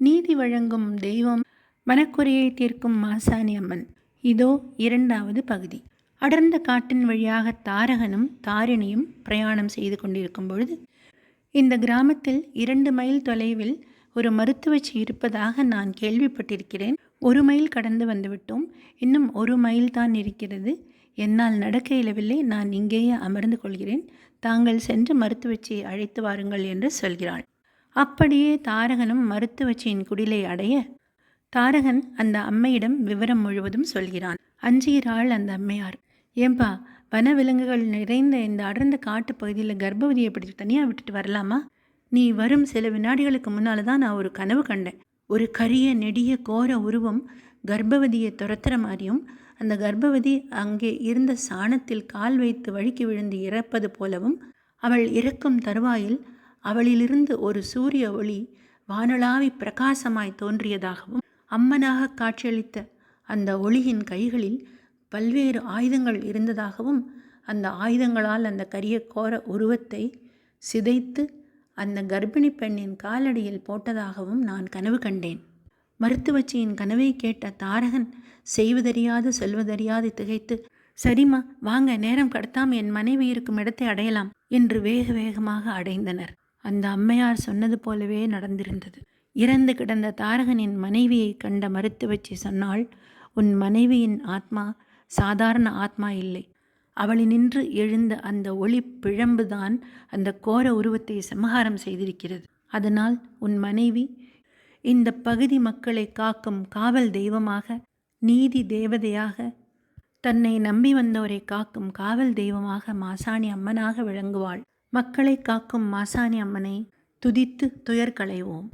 நீதி வழங்கும் தெய்வம் மனக்குறையை தீர்க்கும் மாசாணி அம்மன். இதோ இரண்டாவது பகுதி. அடர்ந்த காட்டின் வழியாக தாரகனும் தாரிணியும் பிரயாணம் செய்து கொண்டிருக்கும் பொழுது இந்த கிராமத்தில் இரண்டு மைல் தொலைவில் ஒரு மருத்துவச்சி இருப்பதாக நான் கேள்விப்பட்டிருக்கிறேன். ஒரு மைல் கடந்து வந்துவிட்டோம். இன்னும் ஒரு மைல் தான் இருக்கிறது. என்னால் நடக்க இயலவில்லை. நான் இங்கேயே அமர்ந்து கொள்கிறேன். தாங்கள் சென்று மருத்துவச்சியை அழைத்து வாருங்கள் என்று சொல்கிறாள். அப்படியே தாரகனும் மருத்துவச்சியின் குடிலை அடைய தாரகன் அந்த அம்மையிடம் விவரம் முழுவதும் சொல்கிறான். அஞ்சுகிறாள் அந்த அம்மையார். ஏம்பா வனவிலங்குகள் நிறைந்த இந்த அடர்ந்த காட்டு பகுதியில் கர்ப்பவதியை பிடிச்சி தனியாக விட்டுட்டு வரலாமா? நீ வரும் சில வினாடிகளுக்கு முன்னால் தான் நான் ஒரு கனவு கண்டேன். ஒரு கரிய நெடிய கோர உருவம் கர்ப்பவதியை துரத்துற மாதிரியும் அந்த கர்ப்பவதி அங்கே இருந்த சாணத்தில் கால் வைத்து வழுக்கி விழுந்து இறப்பது போலவும் அவள் இறக்கும் தருவாயில் அவளிலிருந்து ஒரு சூரிய ஒளி வானளாவி பிரகாசமாய் தோன்றியதாகவும் அம்மனாக காட்சியளித்த அந்த ஒளியின் கைகளில் பல்வேறு ஆயுதங்கள் இருந்ததாகவும் அந்த ஆயுதங்களால் அந்த கரிய கோர உருவத்தை சிதைத்து அந்த கர்ப்பிணி பெண்ணின் காலடியில் போட்டதாகவும் நான் கனவு கண்டேன். மருத்துவச்சியின் கனவை கேட்ட தாரகன் செய்வதறியாது சொல்வதறியாது திகைத்து சரிம்மா வாங்க நேரம் கடத்தாம என் மனைவி இருக்கும் இடத்தை அடையலாம் என்று வேக வேகமாக அடைந்தனர். அந்த அம்மையார் சொன்னது போலவே நடந்திருந்தது. இறந்து கிடந்த தாரகனின் மனைவியை கண்ட மருத்துவச்சி சொன்னாள் உன் மனைவியின் ஆத்மா சாதாரண ஆத்மா இல்லை. அவளினின்று எழுந்த அந்த ஒளி பிழம்புதான் அந்த கோர உருவத்தை சமகாரம் செய்திருக்கிறது. அதனால் உன் மனைவி இந்த பகுதி மக்களை காக்கும் காவல் தெய்வமாக நீதி தேவதையாக தன்னை நம்பி வந்தவரை காக்கும் காவல் தெய்வமாக மாசாணி அம்மனாக விளங்குவாள். மக்களை காக்கும் மாசாணி அம்மனை துதித்து துயர் களைவோம்.